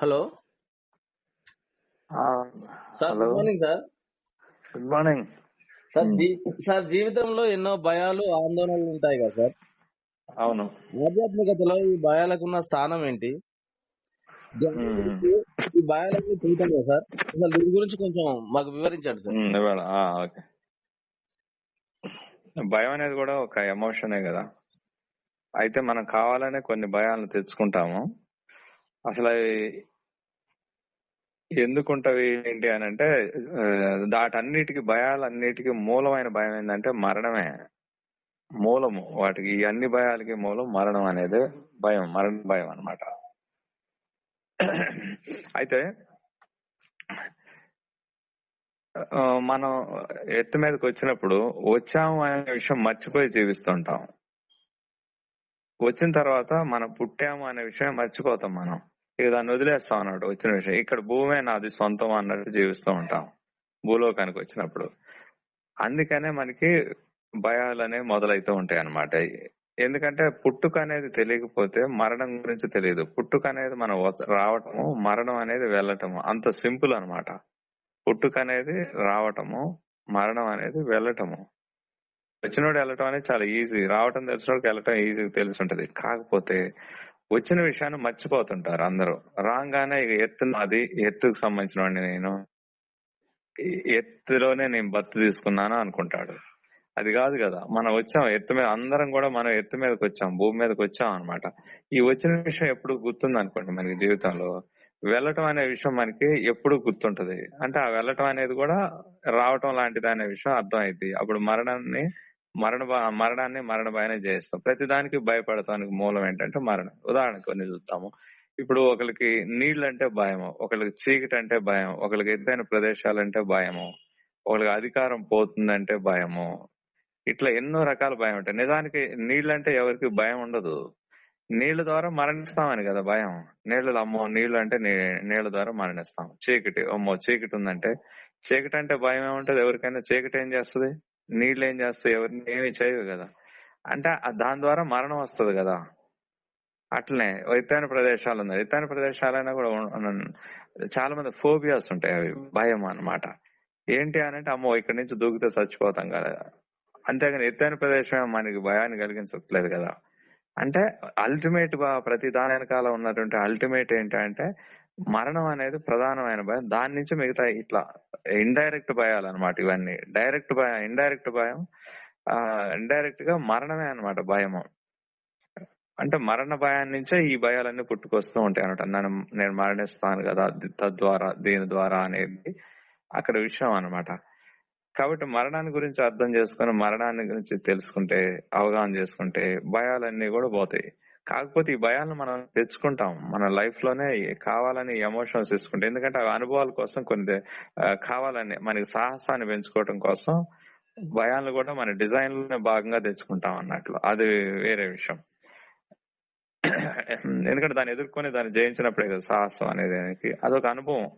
Hello. Sir good morning sir. Good morning. Sir sir జీవితంలో ఎన్నో భయాలు ఆందోళనలు ఉంటాయి కదా సార్? అవును. ఆధ్యాత్మికతలో ఈ భయాలకు ఉన్న స్థానం ఏంటి? ఈ భయాలకు కదా సార్ అసలు దీని గురించి కొంచెం మాకు వివరించండి సార్. ఓకే. భయం అనేది కూడా ఒక ఎమోషనే కదా. అయితే మనం కావాలనే కొన్ని భయాలను తెచ్చుకుంటాము. అసలు ఎందుకుంటవి ఏంటి అని అంటే దాటన్నిటికి దాటన్నిటికీ భయాలన్నిటికీ మూలమైన భయం ఏంటంటే మరణమే. మూలము. వాటికి ఈ అన్ని భయాలకి మూలం మరణం అనేది భయం మరణ భయం అన్నమాట. అయితే మనం ఎత్తు మీదకి వచ్చినప్పుడు వచ్చాము అనే విషయం మర్చిపోయి జీవిస్తుంటాం. వచ్చిన తర్వాత మనం పుట్టాము అనే విషయం మర్చిపోతాం మనం. ఇక దాన్ని వదిలేస్తాం అన్నట్టు వచ్చిన విషయం. ఇక్కడ భూమే నాది సొంతం అన్నట్టు జీవిస్తూ ఉంటాం భూలోకానికి వచ్చినప్పుడు. అందుకనే మనకి భయాలు అనేవి మొదలైతూ ఉంటాయి అన్నమాట. ఎందుకంటే పుట్టుక అనేది తెలియకపోతే మరణం గురించి తెలియదు. పుట్టుక అనేది మనం రావటము మరణం అనేది వెళ్ళటము. అంత సింపుల్ అన్నమాట. పుట్టుక అనేది రావటము మరణం అనేది వెళ్ళటము. వచ్చినోడు వెళ్ళటం అనేది చాలా ఈజీ. రావటం తెలిసినోడికి వెళ్ళటం ఈజీ తెలిసి ఉంటది. కాకపోతే వచ్చిన విషయాన్ని మర్చిపోతుంటారు అందరూ. రాగానే ఇక ఎత్తు నాది ఎత్తుకు సంబంధించిన వాడిని నేను ఎత్తులోనే నేను బత్తు తీసుకున్నాను అనుకుంటాడు. అది కాదు కదా మనం వచ్చాం ఎత్తు మీద అందరం కూడా మనం ఎత్తు మీదకి వచ్చాం భూమి మీదకి వచ్చాం అన్నమాట. ఈ వచ్చిన విషయం ఎప్పుడు గుర్తుంది అనుకోండి మనకి జీవితంలో. వెళ్ళటం అనే విషయం మనకి ఎప్పుడు గుర్తుంటది. అంటే ఆ వెళ్ళటం అనేది కూడా రావటం లాంటిది అనే విషయం అర్థం అయింది అప్పుడు మరణాన్ని మరణ మరణాన్ని మరణ భయాన్ని చేస్తాం. ప్రతి దానికి భయపడటానికి మూలం ఏంటంటే మరణం. ఉదాహరణకు కొన్ని చూస్తాము ఇప్పుడు ఒకరికి నీళ్ళు అంటే భయము ఒకరికి చీకటి అంటే భయం ఒకరికి ఎత్తైన ప్రదేశాలంటే భయము ఒకరికి అధికారం పోతుందంటే భయము. ఇట్లా ఎన్నో రకాల భయం ఉంటాయి. నిజానికి నీళ్ళంటే ఎవరికి భయం ఉండదు. నీళ్ళ ద్వారా మరణిస్తామని కదా భయం. నీళ్ళు అమ్మో నీళ్ళు అంటే నీళ్ళ ద్వారా మరణిస్తాం. చీకటి అమ్మో చీకటి ఉందంటే చీకటి అంటే భయం ఏముంటది? ఎవరికైనా చీకటి ఏం చేస్తది? నీళ్ళు ఏం చేస్తాయి? ఎవరిని ఏమి చేయవు కదా. అంటే దాని ద్వారా మరణం వస్తది కదా. అట్లనే ఎత్తైన ప్రదేశాలు ఉన్నాయి ఎత్తైన ప్రదేశాలైనా కూడా చాలా మంది ఫోబియాస్ ఉంటాయి అవి. భయం అన్నమాట. ఏంటి అని అంటే అమ్మో ఇక్కడి నుంచి దూకితే చచ్చిపోతాం కదా. అంతేగాని ఎత్తైన ప్రదేశం మనకి భయాన్ని కలిగించట్లేదు కదా. అంటే అల్టిమేట్గా ప్రతి దాని వెనకాల ఉన్నటువంటి అల్టిమేట్ ఏంటంటే మరణం అనేది ప్రధానమైన భయం. దాని నుంచి మిగతా ఇట్లా ఇండైరెక్ట్ భయాలు అనమాట ఇవన్నీ. డైరెక్ట్ భయం ఇండైరెక్ట్ భయం ఇండైరెక్ట్గా మరణమే అన్నమాట భయము. అంటే మరణ భయాన్ని నుంచే ఈ భయాలన్నీ పుట్టుకొస్తూ ఉంటాయి అనమాట నన్ను నేను మరణిస్తాను కదా తద్వారా దీని ద్వారా అనేది అక్కడ విషయం అన్నమాట. కాబట్టి మరణాన్ని గురించి అర్థం చేసుకుని మరణాన్ని గురించి తెలుసుకుంటే అవగాహన చేసుకుంటే భయాలన్నీ కూడా పోతాయి. కాకపోతే ఈ భయాలను మనం తెచ్చుకుంటాం. మన లైఫ్లోనే కావాలని ఎమోషన్స్ తెచ్చుకుంటాం ఎందుకంటే అవి అనుభవాల కోసం కొన్ని కావాలని మనకి సాహసాన్ని పెంచుకోవడం కోసం భయాలను కూడా మన డిజైన్లోనే భాగంగా తెచ్చుకుంటాం అన్నట్లు. అది వేరే విషయం. ఎందుకంటే దాన్ని ఎదుర్కొని దాన్ని జయించినప్పుడే కదా సాహసం అనేది అదొక అనుభవం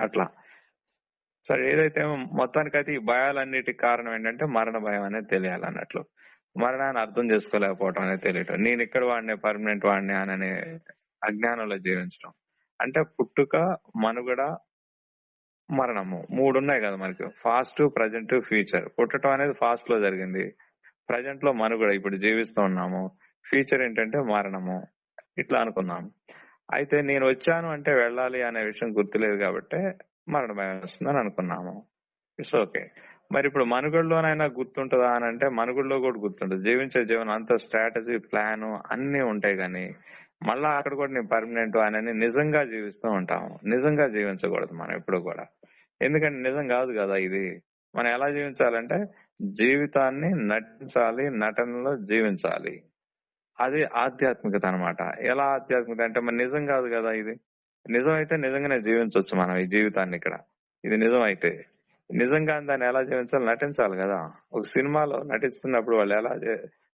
అట్లా. సరే ఏదైతే మొత్తానికైతే ఈ భయాలన్నిటికి కారణం ఏంటంటే మరణ భయం అనేది తెలియాలన్నట్లు మరణాన్ని అర్థం చేసుకోలేకపోవటం అనేది తెలియటం. నేను ఇక్కడ వాడిని పర్మనెంట్ వాడిని అని అజ్ఞానంలో జీవించడం అంటే పుట్టుక మనుగడ మరణము మూడు ఉన్నాయి కదా మనకి. ఫాస్ట్ ప్రజెంట్ ఫ్యూచర్ పుట్టడం అనేది ఫాస్ట్లో జరిగింది. ప్రజెంట్లో మనుగడ ఇప్పుడు జీవిస్తూ ఉన్నాము. ఫ్యూచర్ ఏంటంటే మరణము. ఇట్లా అనుకున్నాము అయితే నేను వచ్చాను అంటే వెళ్ళాలి అనే విషయం గుర్తులేదు కాబట్టి మరణ భయం వస్తుందని అనుకున్నాము. ఇట్స్ ఓకే మరి ఇప్పుడు మనుగడలోనైనా గుర్తుంటుందా అని అంటే మనుగడలో కూడా గుర్తుంటుంది. జీవించే జీవనం అంత స్ట్రాటజీ ప్లాన్ అన్ని ఉంటాయి కానీ మళ్ళా అక్కడ కూడా నేను పర్మనెంట్ అని నిజంగా జీవిస్తూ ఉంటాము. నిజంగా జీవించకూడదు మనం ఎప్పుడు కూడా. ఎందుకంటే నిజం కాదు కదా ఇది. మనం ఎలా జీవించాలంటే జీవితాన్ని నటించాలి నటనలో జీవించాలి. అది ఆధ్యాత్మికత అన్నమాట. ఎలా ఆధ్యాత్మికత అంటే మరి నిజం కాదు కదా ఇది. నిజం అయితే నిజంగానే జీవించవచ్చు మనం ఈ జీవితాన్ని ఇక్కడ. ఇది నిజం అయితే నిజంగా దాన్ని ఎలా జీవించాలి నటించాలి కదా. ఒక సినిమాలో నటిస్తున్నప్పుడు వాళ్ళు ఎలా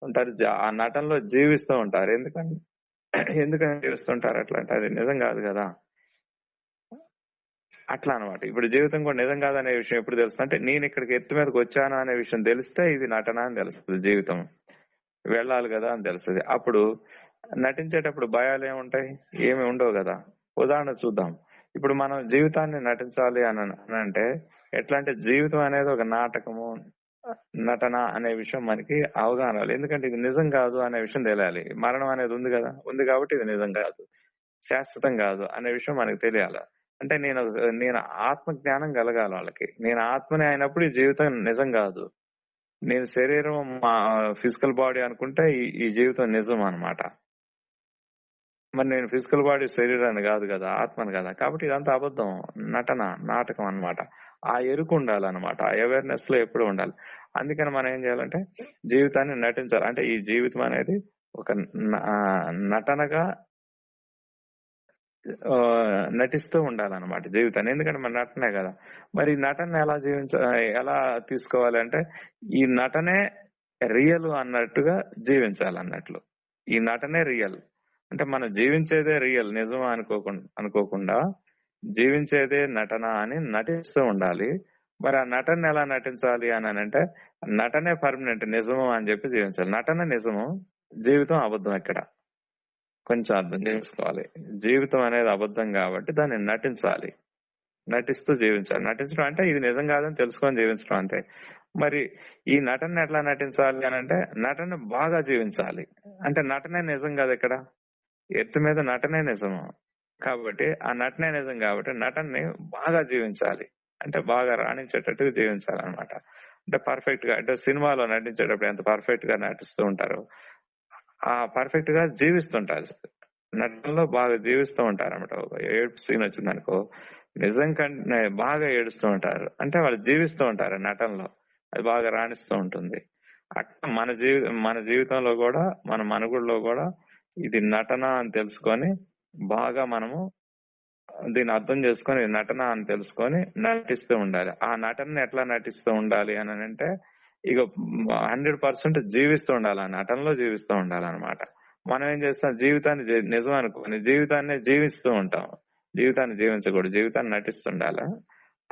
ఉంటారు ఆ నటనలో జీవిస్తూ ఉంటారు. ఎందుకని ఎందుకని జీవిస్తుంటారు అట్లా అంటే అది నిజం కాదు కదా. అట్లా అనమాట ఇప్పుడు జీవితం కూడా నిజం కాదనే విషయం ఎప్పుడు తెలుస్తుంది? అంటే నేను ఇక్కడికి ఎత్తు మీదకి వచ్చాను అనే విషయం తెలిస్తే ఇది నటన అని తెలుస్తుంది జీవితం. వెళ్ళాలి కదా అని తెలుస్తుంది. అప్పుడు నటించేటప్పుడు భయాలు ఏముంటాయి? ఏమి ఉండవు కదా. ఉదాహరణ చూద్దాం. ఇప్పుడు మనం జీవితాన్ని నటించాలి అని అంటే ఎట్లా అంటే జీవితం అనేది ఒక నాటకము నటన అనే విషయం మనకి అవగాహన ఎందుకంటే ఇది నిజం కాదు అనే విషయం తెలియాలి. మరణం అనేది ఉంది కదా ఉంది కాబట్టి ఇది నిజం కాదు. శాశ్వతం కాదు అనే విషయం మనకి తెలియాలి. అంటే నేను నేను ఆత్మ జ్ఞానం కలగాలి వాళ్ళకి. నేను ఆత్మని అయినప్పుడు ఈ జీవితం నిజం కాదు. నేను శరీరం మా ఫిజికల్ బాడీ అనుకుంటే ఈ- ఈ జీవితం నిజం అన్నమాట. మరి నేను ఫిజికల్ బాడీ శరీరాన్ని కాదు కదా ఆత్మని కదా. కాబట్టి ఇదంతా అబద్ధం నటన నాటకం అన్నమాట. ఆ ఎరుకు ఉండాలన్నమాట. ఆ అవేర్నెస్లో ఎప్పుడు ఉండాలి. అందుకని మనం ఏం చేయాలంటే జీవితాన్ని నటించాలి. అంటే ఈ జీవితం అనేది ఒక నటనగా ఆ, నటిస్తూ ఉండాలన్నమాట జీవితాన్ని. ఎందుకంటే మన నటనే కదా. మరి ఈ నటన ఎలా జీవించ ఎలా తీసుకోవాలి అంటే ఈ నటనే రియల్ అన్నట్టుగా జీవించాలన్నట్లు ఈ నటనే రియల్. అంటే మనం జీవించేదే రియల్ నిజం అనుకోకుండా అనుకోకుండా జీవించేదే నటన అని నటిస్తూ ఉండాలి. మరి ఆ నటన ఎలా నటించాలి అని అంటే నటనే పర్మనెంట్ నిజము అని చెప్పి జీవించాలి. నటన నిజము జీవితం అబద్ధం ఇక్కడ కొంచెం అర్థం చేసుకోవాలి. జీవితం అనేది అబద్ధం కాబట్టి దాన్ని నటించాలి. నటిస్తూ జీవించాలి. నటించడం అంటే ఇది నిజం కాదని తెలుసుకొని జీవించడం అంతే. మరి ఈ నటన ఎట్లా నటించాలి అని అంటే నటన బాగా జీవించాలి. అంటే నటనే నిజం కాదు ఇక్కడ ఎత్తు మీద నటనే నిజము. కాబట్టి ఆ నటనే నిజం కాబట్టి నటనని బాగా జీవించాలి. అంటే బాగా రాణించేటట్టుగా జీవించాలి అనమాట అంటే పర్ఫెక్ట్గా అంటే సినిమాలో నటించేటప్పుడు ఎంత పర్ఫెక్ట్గా నటిస్తూ ఉంటారు ఆ పర్ఫెక్ట్గా జీవిస్తుంటారు. నటనలో బాగా జీవిస్తూ ఉంటారు అనమాట ఏడుపు సీన్ వచ్చింది అనుకో నిజం కంటే బాగా ఏడుస్తూ ఉంటారు. అంటే వాళ్ళు జీవిస్తూ ఉంటారు నటనలో. అది బాగా రాణిస్తూ ఉంటుంది. అట్లా మన జీవి మన జీవితంలో కూడా మన మనుగుడులో కూడా ఇది నటన అని తెలుసుకొని బాగా మనము దీన్ని అర్థం చేసుకొని నటన అని తెలుసుకొని నటిస్తూ ఉండాలి. ఆ నటనని ఎట్లా నటిస్తూ ఉండాలి అని అంటే ఇక హండ్రెడ్ పర్సెంట్ జీవిస్తూ ఉండాలి. ఆ నటనలో జీవిస్తూ ఉండాలన్నమాట. మనం ఏం చేస్తాం? జీవితాన్ని నిజం అనుకోని జీవితాన్ని జీవిస్తూ ఉంటాం. జీవితాన్ని జీవించకూడదు. జీవితాన్ని నటిస్తుండాలి?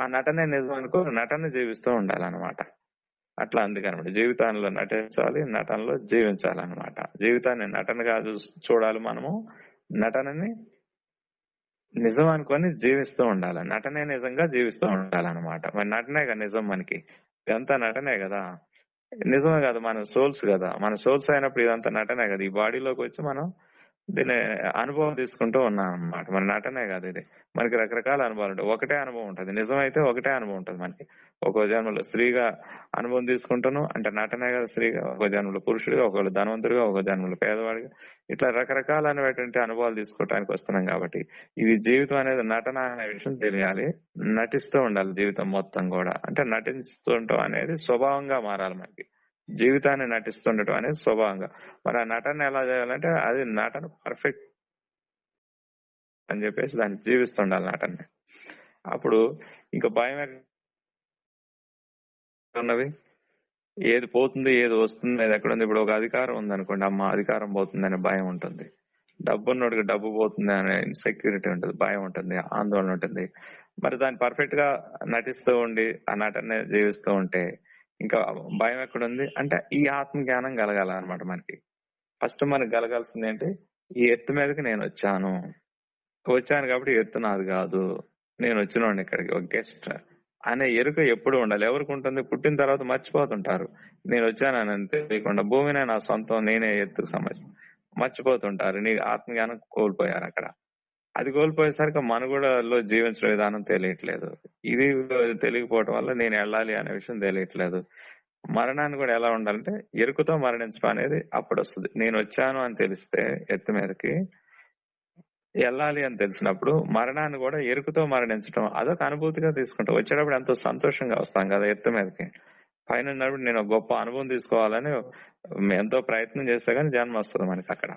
ఆ నటనే నిజం అనుకో నటన జీవిస్తూ ఉండాలన్నమాట. అట్లా అందుకనమాట. జీవితంలో నటించాలి నటనలో జీవించాలన్నమాట. జీవితాన్ని నటనగా చూడాలి మనము. నటనని నిజం అనుకొని జీవిస్తూ ఉండాలి. నటనే నిజంగా జీవిస్తూ ఉండాలన్నమాట. మరి నటనే కదా నిజం మనకి. ఇదంతా నటనే కదా. నిజమే కదా మన సోల్స్ కదా. మన సోల్స్ అయినప్పుడు ఇదంతా నటనే కదా. ఈ బాడీలోకి వచ్చి మనం దీని అనుభవం తీసుకుంటూ ఉన్నాను అనమాట మన నటనే కాదు ఇది. మనకి రకరకాల అనుభవాలు ఉంటాయి. ఒకటే అనుభవం ఉంటుంది. నిజమైతే ఒకటే అనుభవం ఉంటుంది మనకి. ఒక్కో జన్మలో స్త్రీగా అనుభవం తీసుకుంటాను అంటే నటనే కదా స్త్రీగా ఒక జన్మలో పురుషుడిగా ఒకళ్ళు ధనవంతుడిగా ఒక జన్మలో పేదవాడిగా. ఇట్లా రకరకాలైనటువంటి అనుభవాలు తీసుకోవడానికి వస్తున్నాం కాబట్టి ఇది జీవితం అనేది నటన అనే విషయం తెలియాలి. నటిస్తూ ఉండాలి జీవితం మొత్తం కూడా. అంటే నటిస్తుండటం అనేది స్వభావంగా మారాలి మనకి. జీవితాన్ని నటిస్తుండటం అనేది స్వభావంగా. మరి ఆ నటన ఎలా చేయాలంటే అది నటన పర్ఫెక్ట్ అని చెప్పేసి దాన్ని జీవిస్తుండాలి నటన్ని. అప్పుడు ఇంకా భయం ఉన్నవి ఏది పోతుంది ఏది వస్తుంది అది ఎక్కడ ఉంది ఇప్పుడు ఒక అధికారం ఉంది అనుకోండి అమ్మ అధికారం పోతుంది అనే భయం ఉంటుంది. డబ్బు ఉన్నోడికి డబ్బు పోతుంది అనే సెక్యూరిటీ ఉంటుంది భయం ఉంటుంది ఆందోళన ఉంటుంది. మరి దాన్ని పర్ఫెక్ట్గా నటిస్తూ ఉండి ఆ నటనే జీవిస్తూ ఉంటే ఇంకా భయం ఎక్కడుంది? అంటే ఈ ఆత్మ జ్ఞానం కలగాల అనమాట మనకి. ఫస్ట్ మనకి కలగాల్సింది ఏంటి? ఈ ఎత్తు మీదకి నేను వచ్చాను. వచ్చాను కాబట్టి ఎత్తు నాది కాదు. నేను వచ్చినోడిని ఇక్కడికి. ఒక గెస్ట్ అనే ఎరుక ఎప్పుడు ఉండాలి. ఎవరికి ఉంటుంది? పుట్టిన తర్వాత మర్చిపోతుంటారు. నేను వచ్చానని తెలియకుండా భూమినే నా సొంతం. నేనే ఎత్తుకు సమస్య మర్చిపోతుంటారు. నీ ఆత్మజ్ఞానం కోల్పోయారు అక్కడ. అది కోల్పోయేసరికి మనుగడలో జీవించిన విధానం తెలియట్లేదు. ఇది తెలియకపోవటం వల్ల నేను వెళ్ళాలి అనే విషయం తెలియట్లేదు. మరణాన్ని కూడా ఎలా ఉండాలంటే ఎరుకుతో మరణించడం అనేది అప్పుడు వస్తుంది నేను వచ్చాను అని తెలిస్తే ఎత్తు మీదకి వెళ్ళాలి అని తెలిసినప్పుడు మరణాన్ని కూడా ఎరుకుతో మరణించడం అదొక అనుభూతిగా తీసుకుంటాం. వచ్చేటప్పుడు ఎంతో సంతోషంగా వస్తాం కదా ఎత్తు మీదకి. పైన ఉన్నప్పుడు నేను ఒక గొప్ప అనుభవం తీసుకోవాలని ఎంతో ప్రయత్నం చేస్తే కానీ జన్మ వస్తుంది మనకి అక్కడ.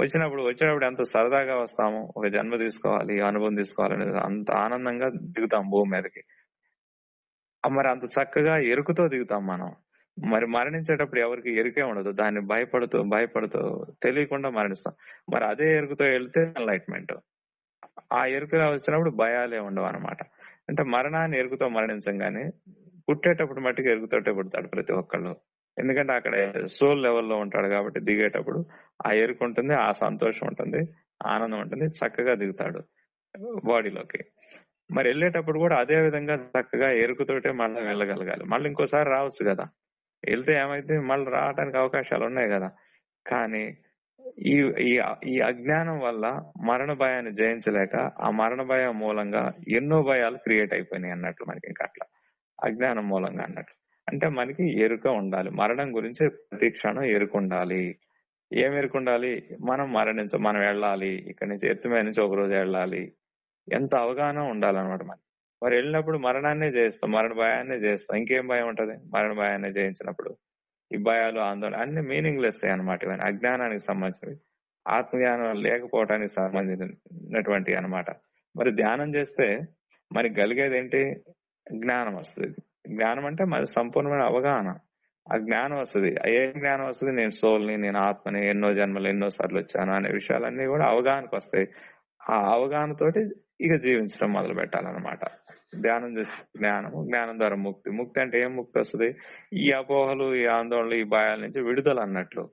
వచ్చినప్పుడు వచ్చేటప్పుడు ఎంత సరదాగా వస్తాము ఒక జన్మ తీసుకోవాలి అనుభవం తీసుకోవాలని అంత ఆనందంగా దిగుతాం భూమి మీదకి. మరి అంత చక్కగా ఎరుకుతో దిగుతాం మనం. మరి మరణించేటప్పుడు ఎవరికి ఎరుకే ఉండదు. దాన్ని భయపడుతూ భయపడుతూ తెలియకుండా మరణిస్తాం. మరి అదే ఎరుకుతో వెళ్తే ఎన్లైట్మెంట్ ఆ ఎరుకుగా వచ్చినప్పుడు భయాలే ఉండవు అనమాట అంటే మరణాన్ని ఎరుకుతో మరణించం కానీ పుట్టేటప్పుడు మట్టికి ఎరుగుతోటే పుడతాడు ప్రతి ఒక్కళ్ళు. ఎందుకంటే అక్కడ సోల్ లెవెల్లో ఉంటాడు కాబట్టి దిగేటప్పుడు ఆ ఎరుకు ఉంటుంది ఆ సంతోషం ఉంటుంది ఆనందం ఉంటుంది చక్కగా దిగుతాడు బాడీలోకి. మరి వెళ్ళేటప్పుడు కూడా అదే విధంగా చక్కగా ఎరుకుతోటే మళ్ళీ వెళ్ళగలగాలి. మళ్ళీ ఇంకోసారి రావచ్చు కదా. వెళ్తే ఏమైతే మళ్ళీ రావడానికి అవకాశాలు ఉన్నాయి కదా. కానీ ఈ ఈ ఈ అజ్ఞానం వల్ల మరణ భయాన్ని జయించలేక ఆ మరణ భయం మూలంగా ఎన్నో భయాలు క్రియేట్ అయిపోయినాయి అన్నట్లు మనకి ఇంకా అట్లా. అజ్ఞానం మూలంగా అన్నట్లు. అంటే మనకి ఎరుక ఉండాలి. మరణం గురించి ప్రతి క్షణం ఎరుక ఉండాలి ఏం ఎరుక ఉండాలి మనం మరణించ మనం వెళ్ళాలి. ఇక్కడి నుంచి ఎత్తు మీద నుంచి ఒక రోజు వెళ్ళాలి. ఎంత అవగాహన ఉండాలన్నమాట మనకి. మరి వెళ్ళినప్పుడు మరణాన్నే చేస్తాం మరణ భయాన్నే చేస్తాం ఇంకేం భయం ఉంటది? మరణ భయాన్ని జయించినప్పుడు. ఈ భయాలు ఆందోళన అన్ని మీనింగ్లెస్ అనమాట ఇవన్నీ. అజ్ఞానానికి సంబంధించినవి. ఆత్మజ్ఞానం లేకపోవటానికి సంబంధించినటువంటి అన్నమాట. మరి ధ్యానం చేస్తే మరి కలిగేది ఏంటి జ్ఞానం వస్తుంది. జ్ఞానం అంటే మరి సంపూర్ణమైన అవగాహన. ఆ జ్ఞానం వస్తుంది. ఏం జ్ఞానం వస్తుంది? నేను సోల్ని నేను ఆత్మని ఎన్నో జన్మలు ఎన్నో సార్లు వచ్చాను అనే విషయాలన్నీ కూడా అవగాహనకు వస్తాయి. ఆ అవగాహనతోటి ఇక జీవించడం మొదలు పెట్టాలన్నమాట. ధ్యానం చేస్తే జ్ఞానము జ్ఞానం ద్వారా ముక్తి. ముక్తి అంటే ఏం ముక్తి వస్తుంది? ఈ అపోహలు ఈ ఆందోళనలు ఈ భయాల నుంచి విడుదల అన్నట్లు.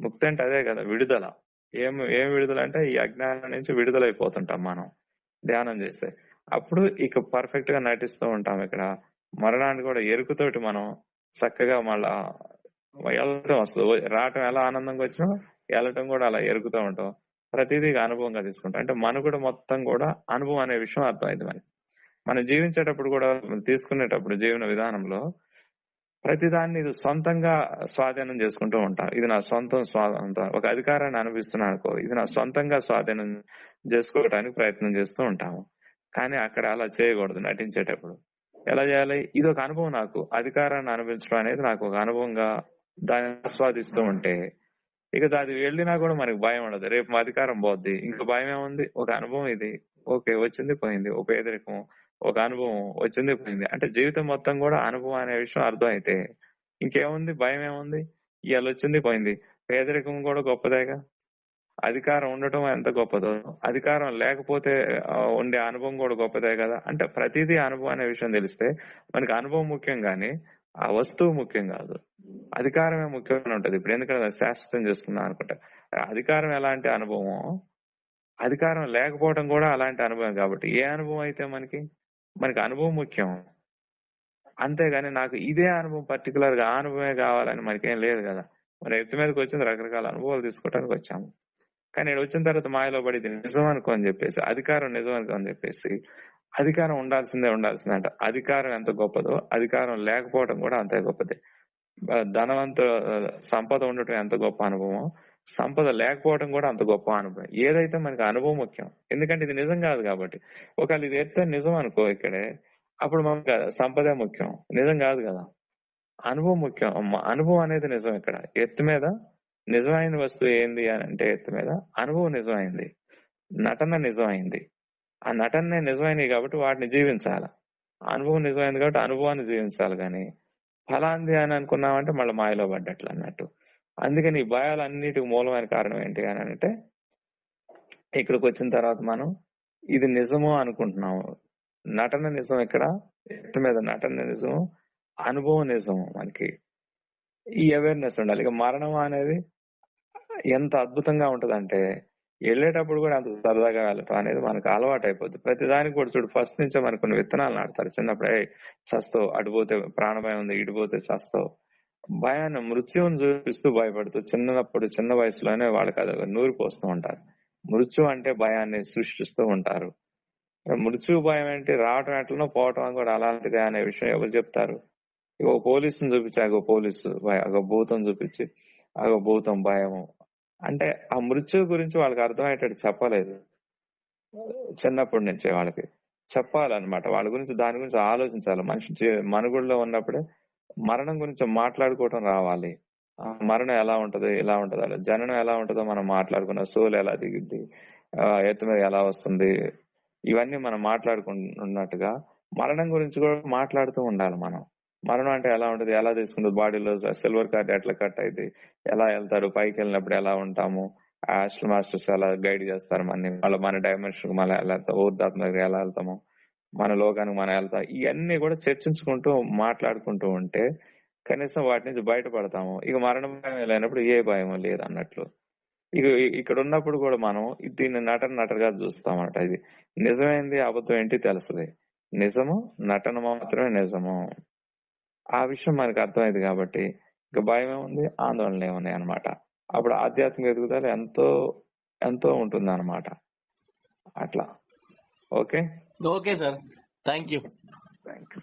ముక్తి అంటే అదే కదా విడుదల. ఏం ఏం విడుదల అంటే ఈ అజ్ఞానం నుంచి విడుదలైపోతుంటాం మనం ధ్యానం చేస్తే. అప్పుడు ఇక పర్ఫెక్ట్గా నటిస్తూ ఉంటాం ఇక్కడ. మరణాన్ని కూడా ఎరుకుతోటి మనం చక్కగా మళ్ళా వెళ్ళటం వస్తుంది. రావటం ఎలా ఆనందంగా వచ్చినా వెళ్ళటం కూడా అలా ఎరుకుతూ ఉంటాం. ప్రతిదీ అనుభవంగా తీసుకుంటాం. అంటే మనుగడ మొత్తం కూడా అనుభవం అనే విషయం అర్థమైంది మనకి. మనం జీవించేటప్పుడు కూడా తీసుకునేటప్పుడు జీవన విధానంలో ప్రతిదాన్ని ఇది సొంతంగా స్వాధీనం చేసుకుంటూ ఉంటాం. ఇది నా సొంతం స్వాధీనం ఒక అధికారాన్ని అనిపిస్తున్నాను అనుకో ఇది నా సొంతంగా స్వాధీనం చేసుకోవడానికి ప్రయత్నం చేస్తూ ఉంటాము. కానీ అక్కడ అలా చేయకూడదు నటించేటప్పుడు. ఎలా చేయాలి? ఇది ఒక అనుభవం నాకు. అధికారాన్ని అనుభవించడం అనేది నాకు ఒక అనుభవంగా దాన్ని ఆస్వాదిస్తూ ఉంటే ఇక అది వెళ్ళినా కూడా మనకి భయం ఉండదు. రేపు మా అధికారం పోద్ది. ఇంకా భయం ఏముంది? ఒక అనుభవం ఇది. ఓకే వచ్చింది పోయింది. ఒక పేదరికం ఒక అనుభవం వచ్చింది పోయింది. అంటే జీవితం మొత్తం కూడా అనుభవం అనే విషయం అర్థం అయితే ఇంకేముంది? భయం ఏముంది? ఇవాళ వచ్చింది పోయింది. పేదరికం కూడా గొప్పదేగా? అధికారం ఉండటం ఎంత గొప్పదో. అధికారం లేకపోతే ఉండే అనుభవం కూడా గొప్పదే కదా. అంటే ప్రతిదీ అనుభవం అనే విషయం తెలిస్తే మనకి అనుభవం ముఖ్యం కానీ ఆ వస్తువు ముఖ్యం కాదు. అధికారమే ముఖ్యంగా ఉంటది. ఇప్పుడు ఎందుకంటే శాశ్వతం చేసుకుందాం అనుకుంటా. అధికారం ఎలాంటి అనుభవం అధికారం లేకపోవడం కూడా అలాంటి అనుభవం కాబట్టి ఏ అనుభవం అయితే మనకి మనకి అనుభవం ముఖ్యం. అంతేగాని నాకు ఇదే అనుభవం పర్టికులర్గా అనుభవమే కావాలని మనకేం లేదు కదా. మరి ఎత్తు మీదకి వచ్చింది రకరకాల అనుభవాలు తీసుకోవడానికి వచ్చాము. కానీ ఇక్కడ వచ్చిన తర్వాత మాయలో పడింది. నిజం అనుకో అని చెప్పేసి అధికారం నిజం అనుకో అని చెప్పేసి అధికారం ఉండాల్సిందే ఉండాల్సిందంట. అంట అధికారం ఎంత గొప్పదో అధికారం లేకపోవడం కూడా అంతే గొప్పది. ధనవంత ధనవంతు సంపద ఉండటం ఎంత గొప్ప అనుభవం సంపద లేకపోవడం కూడా అంత గొప్ప అనుభవం. ఏదైతే మనకి అనుభవం ముఖ్యం ఎందుకంటే ఇది నిజం కాదు కాబట్టి. ఒకవేళ ఇది ఎత్తే నిజం అనుకో ఇక్కడే అప్పుడు మనకు సంపదే ముఖ్యం. నిజం కాదు కదా. అనుభవం ముఖ్యం. అనుభవం అనేది నిజం ఇక్కడ. ఎత్తు మీద నిజమైన వస్తువు ఏంది అని అంటే ఎత్తు మీద? అనుభవం నిజమైంది. నటన నిజమైంది. ఆ నటనే నిజమైనవి కాబట్టి వాటిని జీవించాలి. అనుభవం నిజమైంది కాబట్టి అనుభవాన్ని జీవించాలి కానీ ఫలాంది అని అనుకున్నామంటే మళ్ళీ మాయలో పడ్డట్లు అన్నట్టు. అందుకని ఈ భయాలన్నిటికి మూలమైన కారణం ఏంటి అని అంటే ఇక్కడికి వచ్చిన తర్వాత మనం ఇది నిజము అనుకుంటున్నాము. నటన నిజం ఇక్కడ ఎత్తు మీద నటన నిజము అనుభవం నిజము మనకి. ఈ అవేర్నెస్ ఉండాలి. ఇక మరణం అనేది ఎంత అద్భుతంగా ఉంటదంటే వెళ్ళేటప్పుడు కూడా అంత సరదాగా వెళ్ళటం అనేది మనకు అలవాటు అయిపోద్ది ప్రతి దానికి కూడా చూడు ఫస్ట్ నుంచే మనకు కొన్ని విత్తనాలు నాడతారు చిన్నప్పుడే సస్తో చస్తావు అడిపోతే ప్రాణభయం ఉంది ఇడిపోతే సస్తో భయాన్ని మృత్యువుని చూపిస్తూ భయపడుతూ చిన్నప్పుడు చిన్న వయసులోనే వాళ్ళకి అది నూరి పోస్తూ ఉంటారు. మృత్యు అంటే భయాన్ని సృష్టిస్తూ ఉంటారు. మృత్యు భయం ఏంటి? రావటం ఎట్లనో పోవటం కూడా అలాంటిదే అనే విషయం ఎవరు చెప్తారు? ఇగో పోలీసుని చూపించి అగో పోలీసు భయ అగో భూతం చూపించి అగో భూతం భయము. అంటే ఆ మృత్యు గురించి వాళ్ళకి అర్థమయ్యేటట్టు చెప్పలేదు. చిన్నప్పటి నుంచే వాళ్ళకి చెప్పాలన్నమాట. వాళ్ళ గురించి దాని గురించి ఆలోచించాలి. మనిషి మనుగుడిలో ఉన్నప్పుడే మరణం గురించి మాట్లాడుకోవటం రావాలి. మరణం ఎలా ఉంటదో ఎలా ఉంటది జననం ఎలా ఉంటుందో మనం మాట్లాడుకున్న సోల్ ఎలా దిగుద్ది ఎత్తు మీద ఎలా వస్తుంది ఇవన్నీ మనం మాట్లాడుకున్నట్టుగా మరణం గురించి కూడా మాట్లాడుతూ ఉండాలి మనం. మరణం అంటే ఎలా ఉంటది? ఎలా తీసుకుంటుంది? బాడీలో సిల్వర్ కార్డ్ ఎట్లా కట్ అయింది ఎలా వెళ్తారు? పైకి వెళ్ళినప్పుడు ఎలా ఉంటాము? హాస్టల్ మాస్టర్స్ ఎలా గైడ్ చేస్తారు? మన మళ్ళీ మన డైమెన్షన్ మళ్ళీ ఎలా వెళ్తాం? ఊర్ధాత్మ దగ్గర ఎలా వెళ్తాము? మన లోకానికి మనం వెళ్తాం? ఇవన్నీ కూడా చర్చించుకుంటూ మాట్లాడుకుంటూ ఉంటే కనీసం వాటి నుంచి బయటపడతాము. ఇక మరణ భయం లేనప్పుడు ఏ భయం లేదు అన్నట్లు. ఇక ఇక్కడ ఉన్నప్పుడు కూడా మనం దీన్ని నటన నటనగా చూస్తామట ఇది. నిజమైంది అబద్ధం ఏంటి తెలుస్తుంది. నిజము నటన మాత్రమే నిజము. ఆ విషయం మనకు అర్థమైంది కాబట్టి ఇక భయం ఏముంది ఆందోళన ఏమున్నాయి అనమాట అప్పుడు ఆధ్యాత్మిక ఎదుగుదల ఎంతో ఎంతో ఉంటుంది అనమాట అట్లా. Okay? Okay sir. Thank you thank you